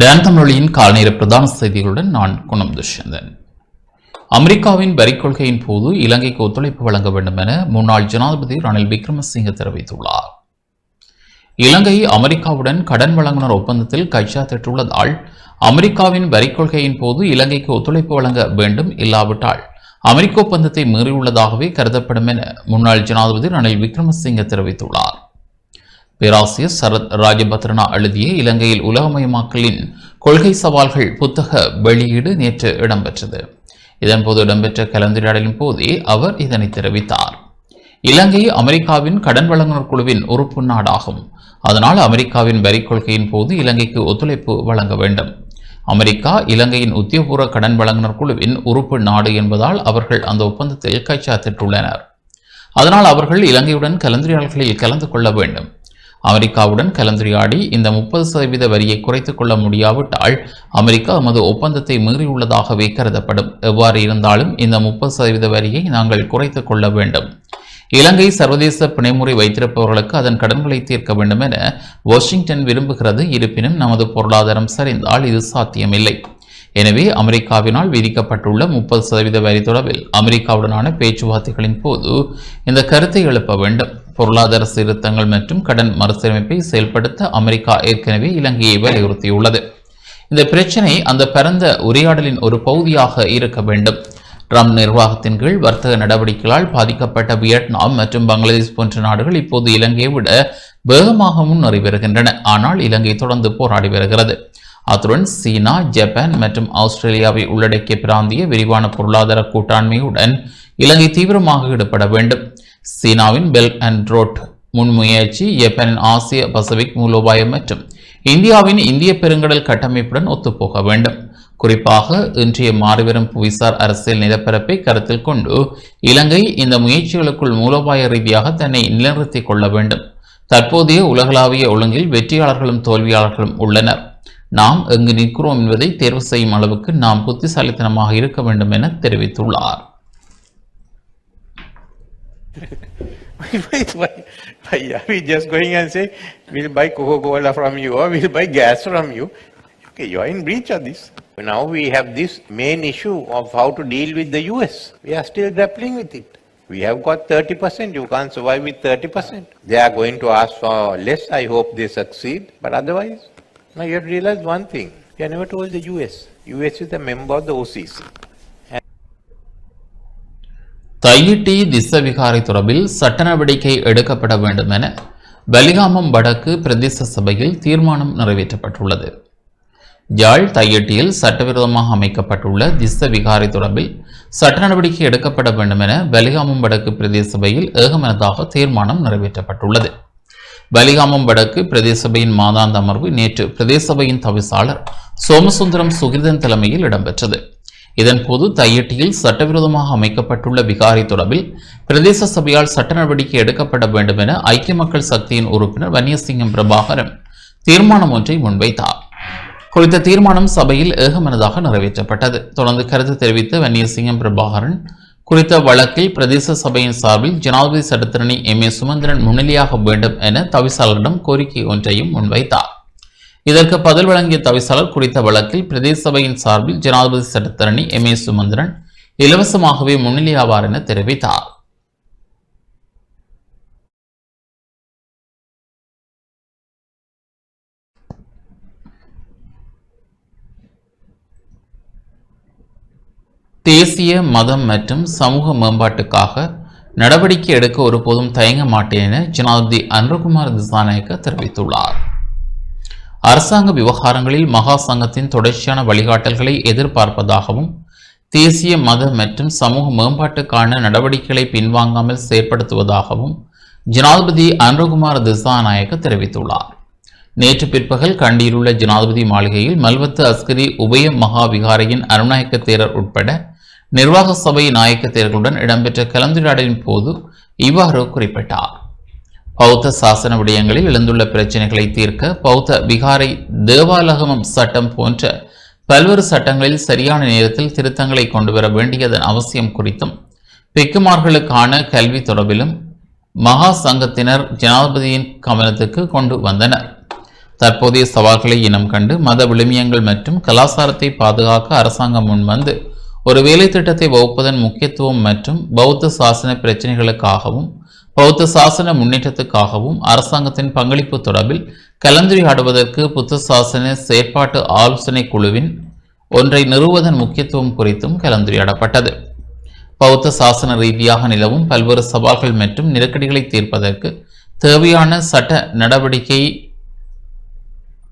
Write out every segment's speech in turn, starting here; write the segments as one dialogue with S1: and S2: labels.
S1: Don தமிழொலியின் கால்நேர பிரதான செய்திகளுடன் நான் குணம் துஷ்யந்தன். அமெரிக்காவின் வரி கொள்கையின் போது இலங்கைக்கு ஒத்துழைப்பு வழங்க வேண்டும் என முன்னாள் ஜனாதிபதி ரணில் விக்ரமசிங்க தெரிவித்துள்ளார். இலங்கை அமெரிக்காவுடன் கடன் வழங்குனர் ஒப்பந்தத்தில் கைச்சாத்திட்டுள்ளதால் அமெரிக்காவின் வரி கொள்கையின் போது இலங்கைக்கு ஒத்துழைப்பு வழங்க வேண்டும் இல்லாவிட்டால் அமெரிக்க ஒப்பந்தத்தை மீறியுள்ளதாகவே கருதப்படும் என முன்னாள் ஜனாதிபதி ரணில் விக்ரமசிங்க தெரிவித்துள்ளார். பேராசிரியர் சரத் ராஜபத்ரனா எழுதிய இலங்கையில் உலகமயமாக்கலின் கொள்கை சவால்கள் புத்தக வெளியீடு நேற்று இடம்பெற்றது. இதன்போது இடம்பெற்ற கலந்துரையாடலின் போதே அவர் இதனை தெரிவித்தார். இலங்கை அமெரிக்காவின் கடன் வழங்குனர் குழுவின் உறுப்பு நாடாகும். அதனால் அமெரிக்காவின் வரி கொள்கையின் போது இலங்கைக்கு ஒத்துழைப்பு வழங்க வேண்டும். அமெரிக்கா இலங்கையின் உத்தியோகபூர்வ கடன் வழங்குனர் குழுவின் உறுப்பு நாடு என்பதால் அவர்கள் அந்த ஒப்பந்தத்தில் கைச்சாத்திட்டுள்ளனர். அதனால் அவர்கள் இலங்கையுடன் கலந்துரையாடல்களில் கலந்து கொள்ள வேண்டும். அமெரிக்காவுடன் கலந்துரையாடி இந்த முப்பது சதவீத வரியை குறைத்துக் கொள்ள முடியாவிட்டால் அமெரிக்கா தமது ஒப்பந்தத்தை மீறியுள்ளதாகவே கருதப்படும். எவ்வாறு இருந்தாலும் இந்த முப்பது சதவீத வரியை நாங்கள் குறைத்துக் கொள்ள வேண்டும். இலங்கை சர்வதேச பிணைமுறை வைத்திருப்பவர்களுக்கு அதன் கடன்களை தீர்க்க வேண்டும் என வாஷிங்டன் விரும்புகிறது. இருப்பினும் நமது பொருளாதாரம் சரிந்தால் இது சாத்தியமில்லை. எனவே அமெரிக்காவினால் விதிக்கப்பட்டுள்ள முப்பது சதவீத வரி தொடர்பில் அமெரிக்காவுடனான பேச்சுவார்த்தைகளின் போது இந்த கருத்தை எழுப்ப வேண்டும். பொருளாதார சீர்திருத்தங்கள் மற்றும் கடன் மறுசீரமைப்பை செயல்படுத்த அமெரிக்கா ஏற்கனவே இலங்கையை வலியுறுத்தியுள்ளது. இந்த பிரச்சினை அந்த பரந்த உரையாடலின் ஒரு பகுதியாக இருக்க வேண்டும். ட்ரம்ப் நிர்வாகத்தின் கீழ் வர்த்தக நடவடிக்கைகளால் பாதிக்கப்பட்ட வியட்நாம் மற்றும் பங்களாதேஷ் போன்ற நாடுகள் இப்போது இலங்கையை விட வேகமாக முன்னேறி வருகின்றன. ஆனால் இலங்கை தொடர்ந்து போராடி வருகிறது. அத்துடன் சீனா ஜப்பான் மற்றும் ஆஸ்திரேலியாவை உள்ளடக்கிய பிராந்திய விரிவான பொருளாதார கூட்டாண்மையுடன் இலங்கை தீவிரமாக ஈடுபட வேண்டும். சீனாவின் பெல்ட் அண்ட் ரோட் முன்முயற்சி ஜப்பானின் ஆசிய பசிபிக் மூலோபாயம் மற்றும் இந்தியாவின் இந்திய பெருங்கடல் கட்டமைப்புடன் ஒத்துப்போக வேண்டும். குறிப்பாக இன்றைய மாறிவரும் புவிசார் அரசியல் நிலப்பரப்பை கருத்தில் கொண்டு இலங்கை இந்த முயற்சிகளுக்குள் மூலோபாய ரீதியாக தன்னை நிலைநிறுத்திக் கொள்ள வேண்டும். தற்போதைய உலகளாவிய ஒழுங்கில் வெற்றியாளர்களும் தோல்வியாளர்களும் உள்ளனர். நாம் எங்கு நிற்கிறோம் என்பதை தேர்வு செய்யும் அளவுக்கு நாம் புத்திசாலித்தனமாக இருக்க வேண்டும் என தெரிவித்துள்ளார்.
S2: Why, why, why are we just going and say, we'll buy Coca-Cola from you or we'll buy gas from you? Okay, you are in breach of this. Now we have this main issue of how to deal with the US. We are still grappling with it. We have got 30%, you can't survive with 30%. They are going to ask for less, I hope they succeed, but otherwise, now you have to realize one thing, you have never told the US. US is a member of the OCC.
S1: Kaiyitti திசவிகாரை தொடர்பில் சட்ட நடவடிக்கை எடுக்கப்பட வேண்டும் என பலிகாமம் வடக்கு பிரதேச சபையில் தீர்மானம் நிறைவேற்றப்பட்டுள்ளது. யாழ் தையட்டியில் சட்டவிரோதமாக அமைக்கப்பட்டுள்ள திச விகாரை தொடர்பில் சட்ட நடவடிக்கை எடுக்கப்பட வேண்டும் என பலிகாமம் வடக்கு பிரதேச சபையில் ஏகமனதாக தீர்மானம் நிறைவேற்றப்பட்டுள்ளது. பலிகாமம் வடக்கு பிரதேச சபையின் மாதாந்த அமர்வு நேற்று பிரதேச சபையின் தவிசாளர் சோமசுந்தரம் சுகிர்தன் தலைமையில் இடம்பெற்றது. இதன்போது தையட்டியில் சட்டவிரோதமாக அமைக்கப்பட்டுள்ள விகாரி தொடர்பில் பிரதேச சபையால் சட்ட நடவடிக்கை எடுக்கப்பட வேண்டும் என ஐக்கிய மக்கள் சக்தியின் உறுப்பினர் வன்னியசிங்கம் பிரபாகரன் தீர்மானம் ஒன்றை முன்வைத்தார். குறித்த தீர்மானம் சபையில் ஏகமனதாக நிறைவேற்றப்பட்டது. தொடர்ந்து கருத்து தெரிவித்த வன்னியசிங்கம் பிரபாகரன் குறித்த வழக்கில் பிரதேச சபையின் சார்பில் ஜனாதிபதி சட்டத்திரணி எம் ஏ சுமந்திரன் முன்னிலையாக வேண்டும் என தவிசாளரிடம் கோரிக்கை ஒன்றையும் முன்வைத்தார். இதற்கு பதில் வழங்கிய தவிசாளர் குறித்த வழக்கில் பிரதேச சபையின் சார்பில் ஜனாதிபதி சட்டத்தரணி எம் ஏ சுமந்திரன் இலவசமாகவே முன்னிலையாவார் என தெரிவித்தார். தேசிய மதம் மற்றும் சமூக மேம்பாட்டுக்காக நடவடிக்கை எடுக்க ஒருபோதும் தயங்க மாட்டேன் என ஜனாதிபதி அனுரகுமார் திசாநாயக்க தெரிவித்துள்ளார். அரசாங்க விவகாரங்களில் மகா சங்கத்தின் தொடர்ச்சியான வழிகாட்டல்களை எதிர்பார்ப்பதாகவும் தேசிய மத மற்றும் சமூக மேம்பாட்டுக்கான நடவடிக்கைகளை பின்வாங்காமல் செயற்படுத்துவதாகவும் ஜனாதிபதி அனுரகுமார் திசாநாயக்க தெரிவித்துள்ளார். நேற்று பிற்பகல் கண்டியிலுள்ள ஜனாதிபதி மாளிகையில் மல்வத்து அஸ்கரி உபய மகா விகாரையின் அருணாயக்க தேரர் உட்பட நிர்வாக சபை நாயக்க தேர்களுடன் இடம்பெற்ற கலந்துரையாடலின் போது இவ்வாறு குறிப்பிட்டார். பௌத்த சாசன விடயங்களில் எழுந்துள்ள பிரச்சினைகளை தீர்க்க பௌத்த விகாரை தேவாலகமம் சட்டம் போன்ற பல்வேறு சட்டங்களில் சரியான நேரத்தில் திருத்தங்களை கொண்டு வர வேண்டியதன் அவசியம் குறித்தும் பிக்குமார்களுக்கான கல்வி தொடர்பிலும் மகா சங்கத்தினர் ஜனாதிபதியின் கவனத்துக்கு கொண்டு வந்தனர். தற்போதைய சவால்களை இனம் கண்டு மத விழுமியங்கள் மற்றும் கலாச்சாரத்தை பாதுகாக்க அரசாங்கம் முன்வந்து ஒரு வேலை திட்டத்தை வகுப்பதன் முக்கியத்துவம் மற்றும் பௌத்த சாசன பிரச்சினைகளுக்காகவும் பௌத்த சாசன முன்னேற்றத்துக்காகவும் அரசாங்கத்தின் பங்களிப்பு தொடர்பில் கலந்துரையாடுவதற்கு புத்த சாசன செயற்பாட்டு ஆலோசனை குழுவின் ஒன்றை நிறுவுவதன் முக்கியத்துவம் குறித்தும் கலந்துரையாடப்பட்டது. பௌத்த சாசன ரீதியாக நிலவும் பல்வேறு சவால்கள் மற்றும் நெருக்கடிகளை தீர்ப்பதற்கு தேவையான சட்ட நடவடிக்கை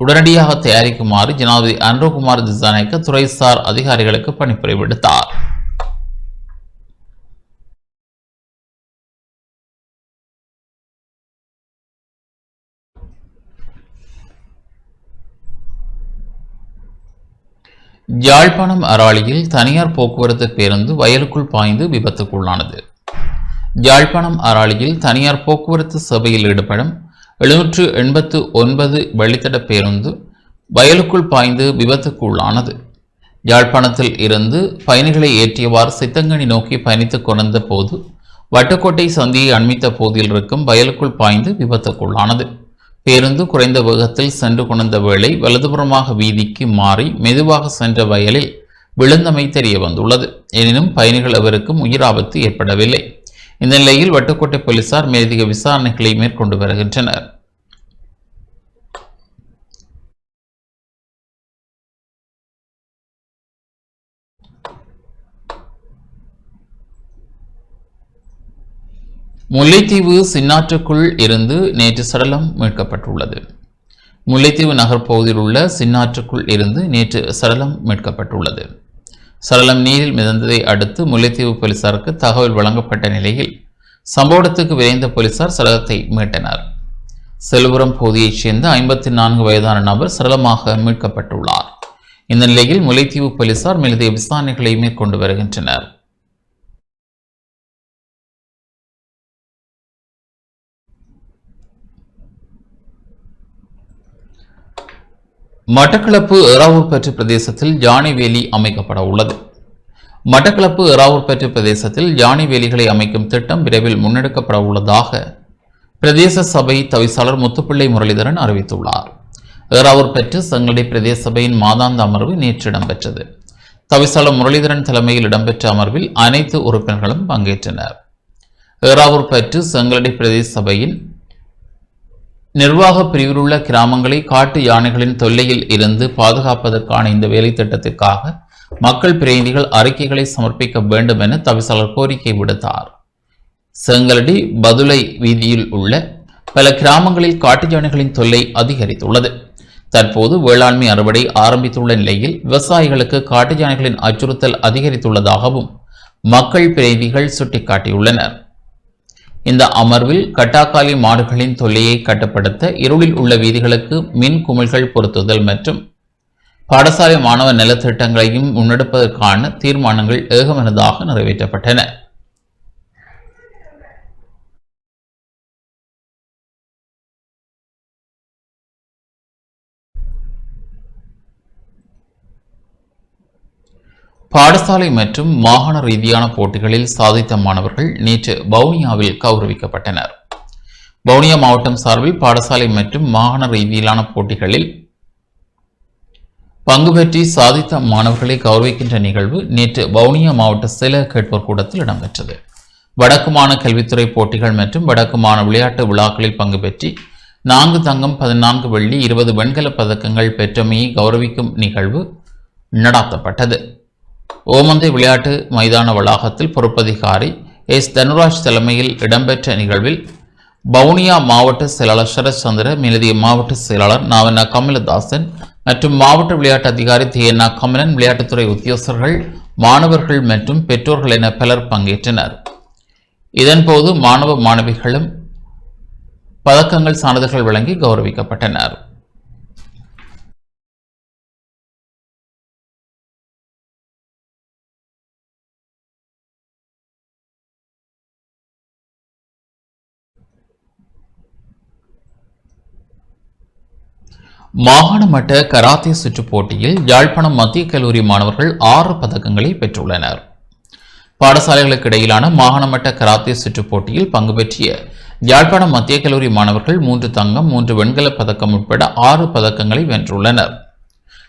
S1: உடனடியாக தயாரிக்குமாறு ஜனாதிபதி அன்ரோகுமார் திசாநாயக்க துறைசார் அதிகாரிகளுக்கு பணிப்புரை யாழ்ப்பாணம் அராளியில் தனியார் போக்குவரத்து பேருந்து வயலுக்குள் பாய்ந்து விபத்துக்குள்ளானது. யாழ்ப்பாணம் அராளியில் தனியார் போக்குவரத்து சபையில் ஈடுபடும் எழுநூற்று எண்பத்து ஒன்பது வழித்தட பேருந்து வயலுக்குள் பாய்ந்து விபத்துக்குள்ளானது. யாழ்ப்பாணத்தில் இருந்து பயணிகளை ஏற்றியவாறு சித்தங்கனி நோக்கி பயணித்துக் கொண்டிருந்த போது வட்டுக்கோட்டை சந்தியை அண்மித்த போதில் இருக்கும் வயலுக்குள் பாய்ந்து விபத்துக்குள்ளானது. பேருந்து குறைந்த வேகத்தில் சென்று கொண்டிருந்த வேளை வலதுபுறமாக வீதிக்கு மாறி மெதுவாக சென்ற வயலில் விழுந்தமை தெரிய வந்துள்ளது. எனினும் பயணிகள் அவருக்கும் உயிராபத்து ஏற்படவில்லை. இந்த நிலையில் வட்டுக்கோட்டை போலீசார் மேலதிக விசாரணைகளை மேற்கொண்டு வருகின்றனர். முல்லைத்தீவு சின்னாற்றுக்குள் இருந்து நேற்று சடலம் மீட்கப்பட்டுள்ளது. முல்லைத்தீவு நகர்ப்பகுதியில் உள்ள சின்னாற்றுக்குள் இருந்து நேற்று சடலம் மீட்கப்பட்டுள்ளது. சடலம் நீரில் மிதந்ததை அடுத்து முல்லைத்தீவு போலீசாருக்கு தகவல் வழங்கப்பட்ட நிலையில் சம்பவ இடத்துக்கு விரைந்த போலீசார் சடலத்தை மீட்டனர். செல்வரம் பகுதியைச் சேர்ந்த ஐம்பத்தி நான்கு வயதான நபர் சடலமாக மீட்கப்பட்டுள்ளார். இந்த நிலையில் முல்லைத்தீவு போலீசார் மேலதிக விசாரணைகளை மேற்கொண்டு வருகின்றனர். மட்டக்களப்பு ஏறாவூர்பேட்டை பிரதேசத்தில் யானை வேலி அமைக்கப்பட உள்ளது. மட்டக்களப்பு ஏறாவூர்பேட்டை பிரதேசத்தில் யானை வேலிகளை அமைக்கும் திட்டம் விரைவில் முன்னெடுக்கப்பட உள்ளதாக பிரதேச சபை தவிசாளர் முத்துப்பிள்ளை முரளிதரன் அறிவித்துள்ளார். ஏறாவூர்பேட்டை சங்கடி பிரதேச சபையின் மாதாந்த அமர்வு நேற்று இடம்பெற்றது. தவிசாளர் முரளிதரன் தலைமையில் இடம்பெற்ற அமர்வில் அனைத்து உறுப்பினர்களும் பங்கேற்றனர். ஏறாவூர்பேட்டை செங்கலடி பிரதேச சபையின் நிர்வாக பிரிவில் உள்ள கிராமங்களை காட்டு யானைகளின் தொல்லையில் இருந்து பாதுகாப்பதற்கான இந்த வேலை திட்டத்திற்காக மக்கள் பிரதிநிதிகள் அறிக்கைகளை சமர்ப்பிக்க வேண்டும் என தவிசாளர் கோரிக்கை விடுத்தார். செங்கலடி பதுளை வீதியில் உள்ள பல கிராமங்களில் காட்டு யானைகளின் தொல்லை அதிகரித்துள்ளது. தற்போது வேளாண்மை அறுவடை ஆரம்பித்துள்ள நிலையில் விவசாயிகளுக்கு காட்டு யானைகளின் அச்சுறுத்தல் அதிகரித்துள்ளதாகவும் மக்கள் பிரதிநிதிகள் சுட்டிக்காட்டியுள்ளனர். இந்த அமர்வில் கட்டாக்காலி மாடுகளின் தொல்லையை கட்டுப்படுத்த இருளில் உள்ள வீதிகளுக்கு மின் குமிழ்கள் பொருத்துதல் மற்றும் பாடசாலை மாணவ நலத்திட்டங்களையும் முன்னெடுப்பதற்கான தீர்மானங்கள் ஏகமனதாக நிறைவேற்றப்பட்டன. பாடசாலை மற்றும் மாகாண ரீதியான போட்டிகளில் சாதித்த மாணவர்கள் நேற்று வவுனியாவில் கௌரவிக்கப்பட்டனர். வவுனியா மாவட்டம் சார்பில் பாடசாலை மற்றும் மாகாண ரீதியிலான போட்டிகளில் பங்கு பெற்றி சாதித்த மாணவர்களை கௌரவிக்கின்ற நிகழ்வு நேற்று வவுனியா மாவட்ட சில கேட்போர் கூடத்தில் இடம்பெற்றது. வடக்குமான கல்வித்துறை போட்டிகள் மற்றும் வடக்குமான விளையாட்டு விழாக்களில் பங்கு பெற்றி நான்கு தங்கம் பதினான்கு வெள்ளி இருபது வெண்கல பதக்கங்கள் பெற்றமையை கௌரவிக்கும் நிகழ்வு நடாத்தப்பட்டது. ஓமந்தை விளையாட்டு மைதான வளாகத்தில் பொறுப்பதிகாரி எஸ். தனுராஜ் தலைமையில் இடம்பெற்ற நிகழ்வில் வவுனியா மாவட்ட செயலாளர் சரத்சந்திர மேலதிய மாவட்ட செயலாளர் நாவண்ணா கமலதாசன் மற்றும் மாவட்ட விளையாட்டு அதிகாரி தியன்னா கமலன் விளையாட்டுத்துறை உத்தியோகஸ்தர்கள் மாணவர்கள் மற்றும் பெற்றோர்கள் என பலர் பங்கேற்றனர். இதன்போது மாணவ மாணவிகளும் பதக்கங்கள் சான்றிதழ்கள் வழங்கி கௌரவிக்கப்பட்டனர். மாகாண மட்ட கராத்தே சுற்றுப் போட்டியில் யாழ்ப்பாணம் மத்திய கல்லூரி மாணவர்கள் ஆறு பதக்கங்களை பெற்றுள்ளனர். பாடசாலைகளுக்கு இடையிலான மாகாண மட்ட கராத்தே சுற்றுப் போட்டியில் பங்கு பெற்றிய யாழ்ப்பாணம் மத்திய கல்லூரி மாணவர்கள் மூன்று தங்கம் மூன்று வெண்கல பதக்கம் உட்பட ஆறு பதக்கங்களை வென்றுள்ளனர்.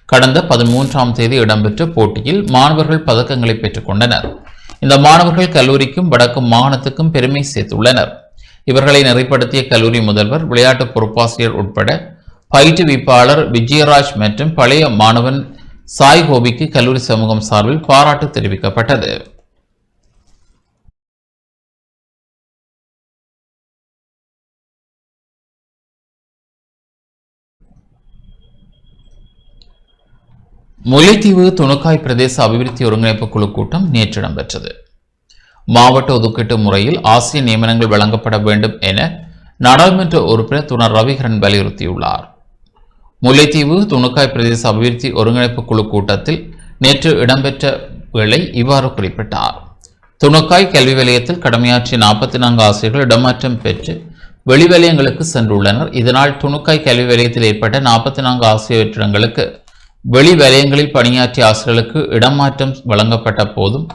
S1: கடந்த பதிமூன்றாம் தேதி இடம்பெற்ற போட்டியில் மாணவர்கள் பதக்கங்களை பெற்றுக் கொண்டனர். இந்த மாணவர்கள் கல்லூரிக்கும் வடக்கு மாகாணத்துக்கும் பெருமை சேர்த்துள்ளனர். இவர்களை நெறிப்படுத்திய கல்லூரி முதல்வர் விளையாட்டு பொறுப்பாசிரியர் உட்பட பயிற்றுவிப்பாளர் விஜயராஜ் மற்றும் பழைய மாணவன் சாய் கோபிக்கு கல்லூரி சமூகம் சார்பில் பாராட்டு தெரிவிக்கப்பட்டது. முல்லைத்தீவு துணுக்காய் பிரதேச அபிவிருத்தி ஒருங்கிணைப்பு குழு கூட்டம் நேற்று இடம்பெற்றது. மாவட்ட ஒதுக்கீட்டு முறையில் ஆசிய நியமனங்கள் வழங்கப்பட வேண்டும் என நாடாளுமன்ற உறுப்பினர் துணர் ரவிகரன் வலியுறுத்தியுள்ளார். முல்லைத்தீவு துணுக்காய் பிரதேச அபிவிருத்தி ஒருங்கிணைப்பு குழு கூட்டத்தில் நேற்று இடம்பெற்ற வேளை இவ்வாறு குறிப்பிட்டார். துணுக்காய் கல்வி வலயத்தில் கடமையாற்றிய நாற்பத்தி நான்கு ஆசிரியர்கள் இடமாற்றம் பெற்று வெளிவலயங்களுக்கு சென்றுள்ளனர். இதனால் துணுக்காய் கல்வி வலயத்தில் ஏற்பட்ட நாற்பத்தி நான்கு ஆசிரியற்றிடங்களுக்கு வெளி வலயங்களில் பணியாற்றிய ஆசிரியர்களுக்கு இடமாற்றம் வழங்கப்பட்ட போதும்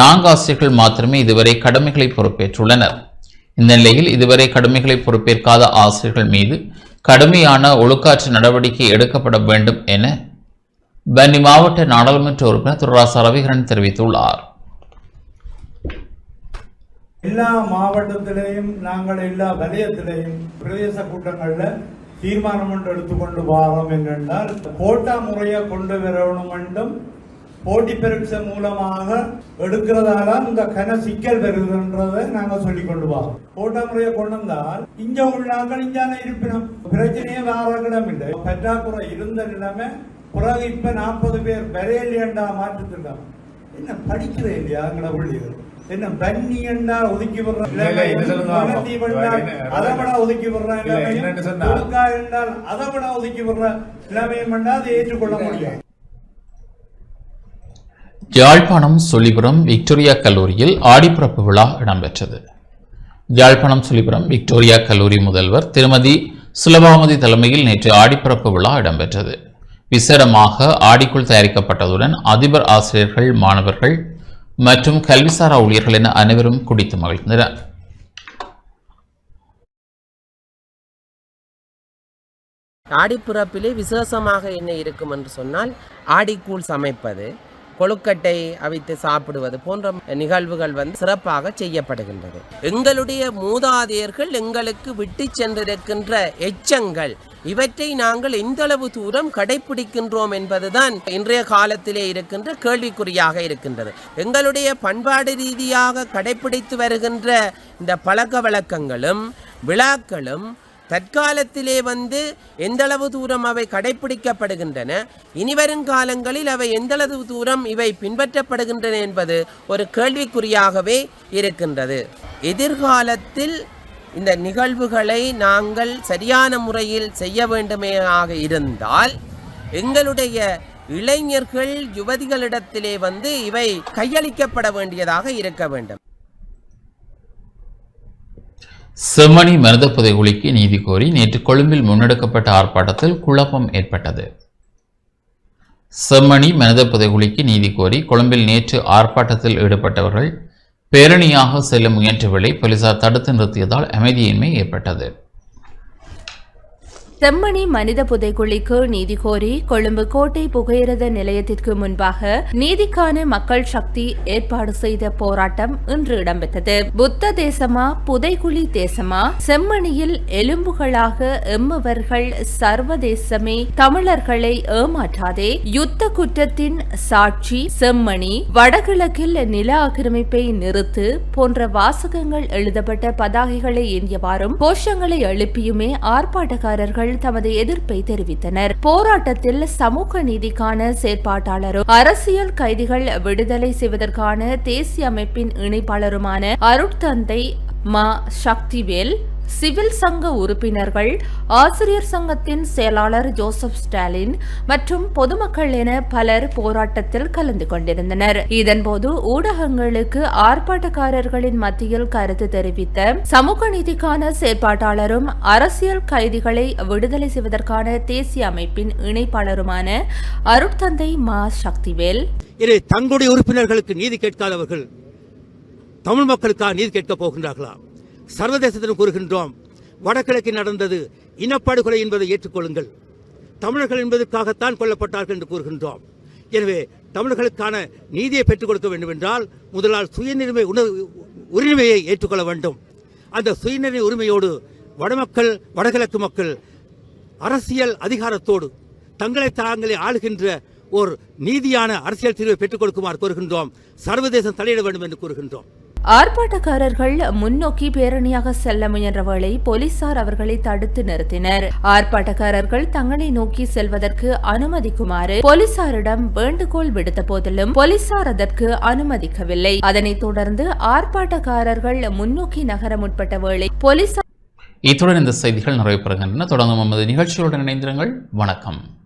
S1: நான்கு ஆசிரியர்கள் மாத்திரமே இதுவரை கடமைகளை பொறுப்பேற்றுள்ளனர். இந்த நிலையில் இதுவரை கடமைகளை பொறுப்பேற்காத ஆசிரியர்கள் மீது கடுமையான ஒழுக்காற்று நடவடிக்கை எடுக்கப்பட வேண்டும் என வன்னி மாவட்ட நாடாளுமன்ற உறுப்பினர் திரு ராசா ரவிகரன் தெரிவித்துள்ளார்.
S3: எல்லா மாவட்டத்திலையும் நாங்கள் எல்லா வலயத்திலையும் பிரதேச கூட்டங்களில் தீர்மானம் ஒன்று எடுத்துக்கொண்டு வாரோம் என்னென்றால் கோட்டா முறையை கொண்டு வரணும் என்றும் போட்டி பரீட்சை மூலமாக எடுக்கிறதால இந்த கன சிக்கல் வருதுன்றதை நாங்க சொல்லிக் கொண்டு வரோம் கோட்டா முறையை கொண்டு வந்தால் இங்க உள்ளாக்கள் இஞ்சான இருப்பினும் பிரச்சனையே வேற இடம் இல்லை. பற்றாக்குறை இருந்த நிலைமை பிறகு இப்ப நாற்பது பேர் வரையிலேண்டா மாற்றுத்திட்டம் என்ன படிக்கிறே இல்லையா எங்களை பிள்ளைகள்? என்ன பன்னி என்றால் ஒதுக்கி விடுற
S4: இல்ல, இல்ல, என்ன சொல்லுங்க?
S3: வனத்தி என்றால்
S4: இல்ல,
S3: அதை விட ஒதுக்கி விடுற
S4: இல்ல, என்னன்னு சொன்னா?
S3: கொடுக்கா என்றால் அதை விட ஒதுக்கி விடுற நிலைமையும் அதை ஏற்றுக்கொள்ள முடியும்
S1: யாழ்ப்பாணம் சொல்லிபுரம் விக்டோரியா கல்லூரியில் ஆடிப்பிறப்பு விழா இடம்பெற்றது. யாழ்ப்பாணம் சொல்லிபுரம் விக்டோரியா கல்லூரி முதல்வர் திருமதி சுலபாமதி தலைமையில் நேற்று ஆடிப்பிறப்பு விழா இடம்பெற்றது. விசேடமாக ஆடிக்குள் தயாரிக்கப்பட்டதுடன் அதிபர் ஆசிரியர்கள் மாணவர்கள் மற்றும் கல்விசாரா ஊழியர்கள் என அனைவரும் குடித்து மகிழ்ந்தனர்.
S5: ஆடிப்புறப்பிலே விசேஷமாக என்ன இருக்கும் என்று சொன்னால் ஆடிக்கூழ் சமைப்பது கொழுக்கட்டை அவித்து சாப்பிடுவது போன்ற நிகழ்வுகள் வந்து சிறப்பாக செய்யப்படுகின்றது. எங்களுடைய மூதாதையர்கள் எங்களுக்கு விட்டு சென்றிருக்கின்ற எச்சங்கள் இவற்றை நாங்கள் எந்தளவு தூரம் கடைபிடிக்கின்றோம் என்பதுதான் இன்றைய காலத்திலே இருக்கின்ற கேள்விக்குறியாக இருக்கின்றது. எங்களுடைய பண்பாடு ரீதியாக கடைபிடித்து வருகின்ற இந்த பழக்க வழக்கங்களும் விழாக்களும் தற்காலத்திலே வந்து எந்தளவு தூரம் அவை கடைபிடிக்கப்படுகின்றன இனிவரும் காலங்களில் அவை எந்தளவு தூரம் இவை பின்பற்றப்படுகின்றன என்பது ஒரு கேள்விக்குறியாகவே இருக்கின்றது. எதிர்காலத்தில் இந்த நிகழ்வுகளை நாங்கள் சரியான முறையில் செய்ய வேண்டுமேயாக இருந்தால் எங்களுடைய இளைஞர்கள் யுவதிகளிடத்திலே வந்து இவை கையளிக்கப்பட வேண்டியதாக இருக்க வேண்டும்.
S1: செம்மணி மனித புதைகுழிக்கு நீதி கோரி நேற்று கொழும்பில் முன்னெடுக்கப்பட்ட ஆர்ப்பாட்டத்தில் குழப்பம் ஏற்பட்டது. செம்மணி மனித புதைகுழிக்கு நீதி கோரி கொழும்பில் நேற்று ஆர்ப்பாட்டத்தில் ஈடுபட்டவர்கள் பேரணியாக செல்ல முயன்றவர்களை போலீசார் தடுத்து நிறுத்தியதால் அமைதியின்மை ஏற்பட்டது.
S6: செம்மணி மனித புதைக்குழிக்கு நீதி கோரி கொழும்பு கோட்டை புகையிரத நிலையத்திற்கு முன்பாக நீதிக்கான மக்கள் சக்தி ஏற்பாடு செய்த போராட்டம் இன்று இடம்பெற்றது. புத்த தேசமா புதைக்குழி தேசமா? செம்மணியில் எலும்புகளாக எம்மவர்கள் சர்வதேசமே தமிழர்களை ஏமாற்றாதே. யுத்த குற்றத்தின் சாட்சி செம்மணி வடகிழக்கில் நில ஆக்கிரமிப்பை நிறுத்து போன்ற வாசகங்கள் எழுதப்பட்ட பதாகைகளை ஏந்தியவாறும் கோஷங்களை எழுப்பியுமே ஆர்ப்பாட்டக்காரர்கள் தமது எதிர்ப்பை தெரிவித்தனர். போராட்டத்தில் சமூக நீதிக்கான செயற்பாட்டாளரும் அரசியல் கைதிகள் விடுதலை செய்வதற்கான தேசிய அமைப்பின் இணைப்பாளருமான அருட்தந்தை மா சக்திவேல் சிவில் சங்க உறுப்பினர்கள் ஆசிரியர் சங்கத்தின் செயலாளர் ஜோசப் ஸ்டாலின் மற்றும் பொதுமக்கள் என பலர் போராட்டத்தில் கலந்து கொண்டிருந்தனர். இதன்போது ஊடகங்களுக்கு ஆர்ப்பாட்டக்காரர்களின் மத்தியில் கருத்து தெரிவித்த சமூக நீதிக்கான செயற்பாட்டாளரும் அரசியல் கைதிகளை விடுதலை செய்வதற்கான தேசிய அமைப்பின் இணைப்பாளருமான அருட்தந்தை மா சக்திவேல்.
S7: இதை தங்களுடைய உறுப்பினர்களுக்கு நீதி கேட்காதவர்கள் தமிழ் மக்களுக்காக நீதி கேட்கப் போகின்றார்களா?
S4: சர்வதேசத்திடம் கூறுகின்றோம் வடகிழக்கில் நடந்தது இனப்படுகொலை என்பதை ஏற்றுக்கொள்ளுங்கள். தமிழர்கள் என்பதற்காகத்தான் கொல்லப்பட்டார்கள் என்று கூறுகின்றோம். எனவே தமிழர்களுக்கான நீதியை பெற்றுக் கொடுக்க வேண்டும் என்றால் முதலால் சுயநிர்ணய உரிமையை ஏற்றுக்கொள்ள வேண்டும். அந்த சுயநிர்ணய உரிமையோடு வடமக்கள் வடகிழக்கு மக்கள் அரசியல் அதிகாரத்தோடு தங்களை தாங்களே ஆளுகின்ற ஒரு நீதியான அரசியல் தீர்வை பெற்றுக் கொடுக்குமாறு கூறுகின்றோம் சர்வதேசம் தலையிட வேண்டும் என்று கூறுகின்றோம்.
S6: ஆர்ப்பாட்டக்காரர்கள் முன்னோக்கி பேரணியாக செல்ல முயன்ற வேளை போலீசார் அவர்களை தடுத்து நிறுத்தினர். ஆர்ப்பாட்டக்காரர்கள் தங்களை நோக்கி செல்வதற்கு அனுமதிக்குமாறு போலீசாரிடம் வேண்டுகோள் விடுத்த போதிலும் போலீசார் அதற்கு அனுமதிக்கவில்லை. அதனைத் தொடர்ந்து ஆர்ப்பாட்டக்காரர்கள் முன்னோக்கி நகர முற்பட்ட வேளை போலீசார்
S1: இத்துடன் இந்த செய்திகள் நிறைவு பெறுகின்றன தொடர்ந்து நமது நிகழ்ச்சியுடன் இணைந்திருங்கள். வணக்கம்.